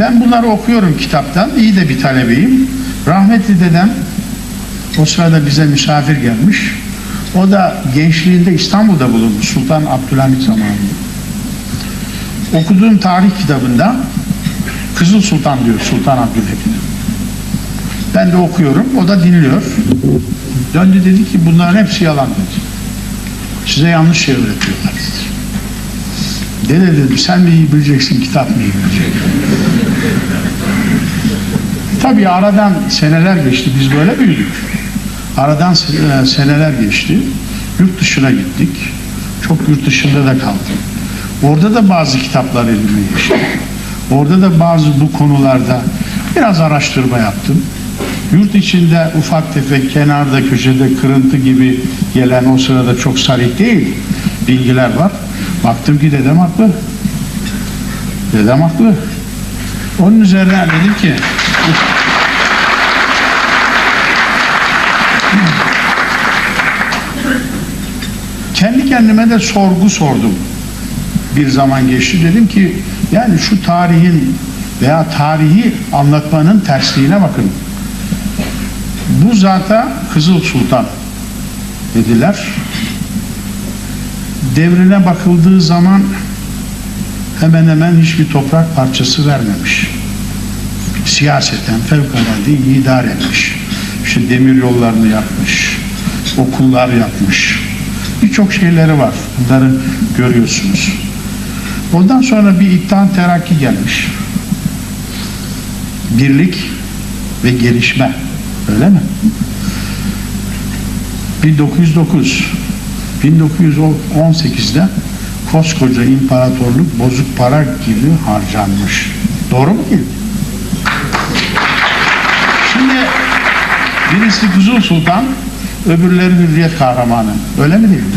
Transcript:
Ben bunları okuyorum kitaptan. İyi de bir talebeyim. Rahmetli dedem o sırada bize misafir gelmiş. O da gençliğinde İstanbul'da bulunmuş. Sultan Abdülhamit zamanında. Okuduğum tarih kitabında Kızıl Sultan diyor Sultan Abdülhamit. Ben de okuyorum. O da dinliyor. Döndü dedi ki bunların hepsi yalan dedi. Size yanlış şey öğretiyorlar dedi. Dede dedim sen mi iyi bileceksin kitap mı iyi bilecek? Tabii aradan seneler geçti. Biz böyle büyüdük. Aradan e, seneler geçti. Yurt dışına gittik. Çok yurt dışında da kaldım. Orada da bazı kitaplar elime geçti. Orada da bazı bu konularda biraz araştırma yaptım. Yurt içinde ufak tefek kenarda köşede kırıntı gibi gelen o sırada çok sarih değil bilgiler var. Baktım ki dedem haklı. Dedem haklı. Onun üzerine dedim ki kendi kendime de sorgu sordum. Bir zaman geçti dedim ki yani şu tarihin veya tarihi anlatmanın tersliğine bakın. Bu zata Kızıl Sultan dediler. Devrine bakıldığı zaman hemen hemen hiçbir toprak parçası vermemiş. Siyaseten fevkalade idare etmiş. İşte demir yollarını yapmış, okullar yapmış. Birçok şeyleri var. Bunları görüyorsunuz. Ondan sonra bir İttihat Terakki gelmiş. Birlik ve gelişme. Öyle mi? 1909 1918'de koskoca imparatorluk bozuk para gibi harcanmış. Doğru mu değil? Birisi Kızıl Sultan, öbürleri Hürriyet kahramanı. Öyle mi değil mi?